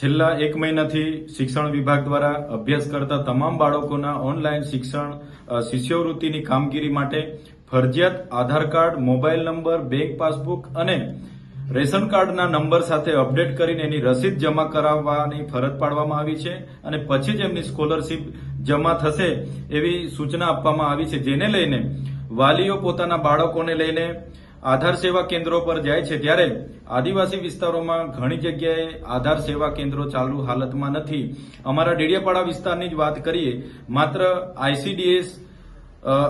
છેલ્લા એક મહિનાથી શિક્ષણ વિભાગ દ્વારા અભ્યાસ કરતા તમામ બાળકોના ઓનલાઈન શિક્ષણ શિષ્યવૃત્તિની કામગીરી માટે ફરજિયાત Aadhaar card, mobile number, bank passbook અને રેશન કાર્ડના નંબર સાથે અપડેટ કરીને એની રસીદ જમા કરાવવાની ફરજ પાડવામાં આવી છે અને પછી જ એમની સ્કોલરશીપ જમા થશે એવી સૂચના આપવામાં આવી છે. જેને લઈને વાલીઓ પોતાના બાળકોને લઈને આધાર સેવા કેન્દ્રો પર જાય છે ત્યારે આદિવાસી વિસ્તારોમાં ઘણી જગ્યાએ આધાર સેવા કેન્દ્રો ચાલુ હાલતમાં નથી. અમારા ડેડિયાપાડા વિસ્તારની જ વાત કરીએ, માત્ર આઈસીડીએસ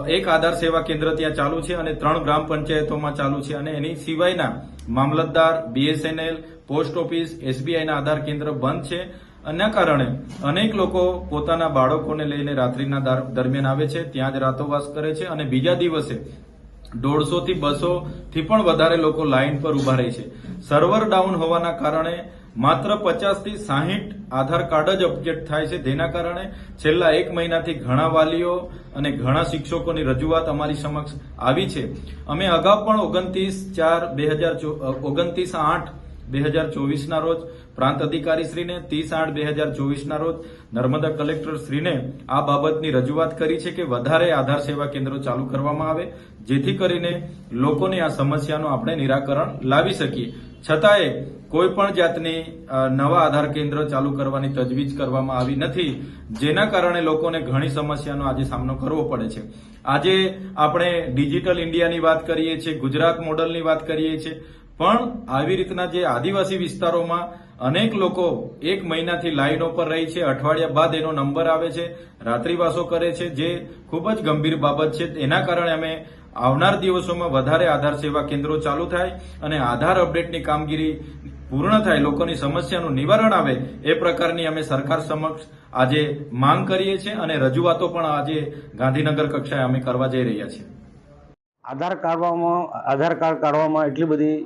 એક આધાર સેવા કેન્દ્ર ત્યાં ચાલુ છે અને ત્રણ ગ્રામ પંચાયતોમાં ચાલુ છે અને એની સિવાયના મામલતદાર, બીએસએનએલ, પોસ્ટ ઓફિસ, એસબીઆઈના આધાર કેન્દ્ર બંધ છે. આના કારણે અનેક લોકો પોતાના બાળકોને લઈને રાત્રિના દર- દરમિયાન આવે છે, ત્યાં જ રાતોવાસ કરે છે અને બીજા દિવસે દોઢસો થી બસો થી પણ વધારે લોકો લાઇન પર ઊભા રહે છે. સર્વર ડાઉન હોવાના કારણે માત્ર પચાસથી સાહીઠ આધાર કાર્ડ જ અપડેટ થાય છે. જેના કારણે છેલ્લા એક મહિનાથી ઘણા વાલીઓ અને ઘણા શિક્ષકોની રજૂઆત અમારી સમક્ષ આવી છે. અમે અગાઉ પણ ઓગણત્રીસ ચાર બે હજાર ઓગણત્રીસ આઠ બે હજાર ચોવીસના રોજ પ્રાંત અધિકારી શ્રીને ત્રીસ આઠ બે હજાર ચોવીસના રોજ નર્મદા કલેક્ટર શ્રીને આ બાબતની રજૂઆત કરી છે કે વધારે આધાર સેવા કેન્દ્રો ચાલુ કરવામાં આવે, જેથી કરીને લોકોની આ સમસ્યાનું આપણે નિરાકરણ લાવી શકીએ. છતાંય કોઈ પણ જાતની નવા આધાર કેન્દ્ર ચાલુ કરવાની તજવીજ કરવામાં આવી નથી, જેના કારણે લોકોને ઘણી સમસ્યાનો આજે સામનો કરવો પડે છે. આજે આપણે ડિજિટલ ઇન્ડિયાની વાત કરીએ છીએ, ગુજરાત મોડલની વાત કરીએ છીએ પણ આવી રીતના જે આદિવાસી વિસ્તારોમાં અનેક લોકો એક મહિનાથી લાઈનો પર રહી છે, અઠવાડિયા બાદ એનો નંબર આવે છે, રાત્રિવાસો કરે છે, જે ખૂબ જ ગંભીર બાબત છે. એના કારણે અમે આવનાર દિવસોમાં વધારે આધાર સેવા કેન્દ્રો ચાલુ થાય અને આધાર અપડેટની કામગીરી પૂર્ણ થાય, લોકોની સમસ્યાનું નિવારણ આવે, એ પ્રકારની અમે સરકાર સમક્ષ આજે માંગ કરીએ છીએ અને રજૂઆતો પણ આજે ગાંધીનગર કક્ષાએ અમે કરવા જઈ રહ્યા છીએ. આધાર કાઢવામાં, આધાર કાર્ડ કાઢવામાં એટલી બધી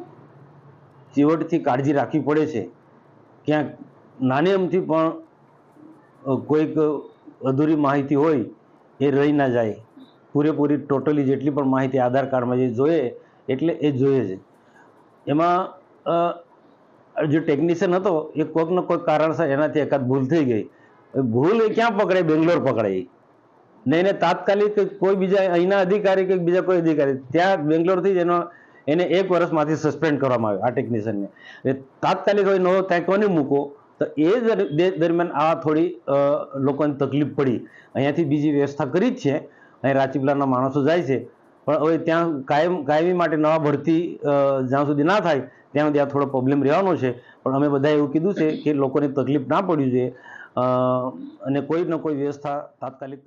ચીવટથી કાળજી રાખવી પડે છે. ક્યાંક નાની અમથી પણ કોઈક અધૂરી માહિતી હોય, એ રહી ના જાય. પૂરેપૂરી ટોટલી જેટલી પણ માહિતી આધાર કાર્ડમાં જે જોઈએ, એટલે એ જોઈએ છે. એમાં જે ટેકનિશિયન હતો, એ કોઈક ને કોઈક કારણસર એનાથી એકાદ ભૂલ થઈ ગઈ. ભૂલ એ ક્યાં પકડાય બેંગ્લોર પકડાય ને એને તાત્કાલિક કોઈ બીજા અહીંના અધિકારી કે બીજા કોઈ અધિકારી, ત્યાં બેંગ્લોરથી જ એનો એને એક વર્ષમાંથી સસ્પેન્ડ કરવામાં આવ્યો આ ટેકનિશિયનને એ તાત્કાલિક હવે નવો ત્યાં કોને મૂકો, તો એ દરમિયાન આ થોડી લોકોને તકલીફ પડી. અહીંયાથી બીજી વ્યવસ્થા કરી જ છે. અહીં રાજપીપળાના માણસો જાય છે. પણ હવે ત્યાં કાયમ, કાયમી માટે નવા ભરતી જ્યાં સુધી ના થાય, ત્યાં સુધી આ થોડો પ્રોબ્લેમ રહેવાનો છે. પણ અમે બધાએ એવું કીધું છે કે લોકોને તકલીફ ના પડવી જોઈએ. અને કોઈ ને કોઈ વ્યવસ્થા તાત્કાલિક